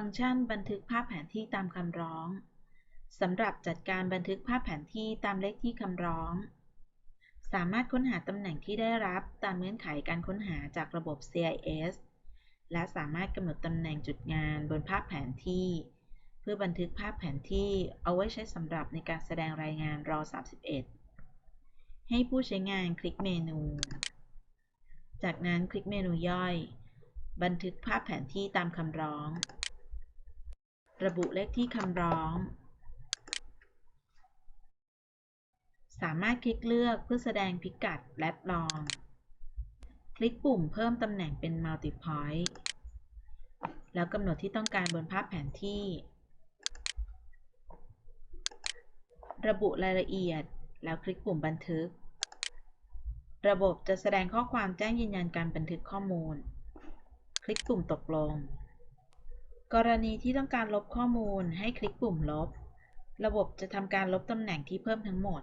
ฟังก์ชันบันทึกภาพแผนที่ตามคำร้องสำหรับจัดการบันทึกภาพแผนที่ตามเลขที่คำร้อง สามารถค้นหาตำแหน่งที่ได้รับตามเงื่อนไขการค้นหาจากระบบ CIS และสามารถกำหนดตำแหน่งจุดงานบนภาพแผนที่ เพื่อบันทึกภาพแผนที่เอาไว้ใช้สำหรับในการแสดงรายงานรอ31 ให้ผู้ใช้งานคลิกเมนู จากนั้นคลิกเมนูย่อย บันทึกภาพแผนที่ตามคำร้อง ระบุเลขที่คำร้อง สามารถคลิกเลือกเพื่อแสดงพิกัดและลอง คลิกปุ่มเพิ่มตำแหน่งเป็น Multi-Point แล้วกำหนดที่ต้องการบนภาพแผนที่ ระบุรายละเอียด แล้วคลิกปุ่มบันทึก ระบบจะแสดงข้อความแจ้งยืนยันการบันทึกข้อมูล คลิกปุ่มตกลง กรณีที่ต้องการลบข้อมูลให้คลิกปุ่มลบ ระบบจะทำการลบตำแหน่งที่เพิ่มทั้งหมด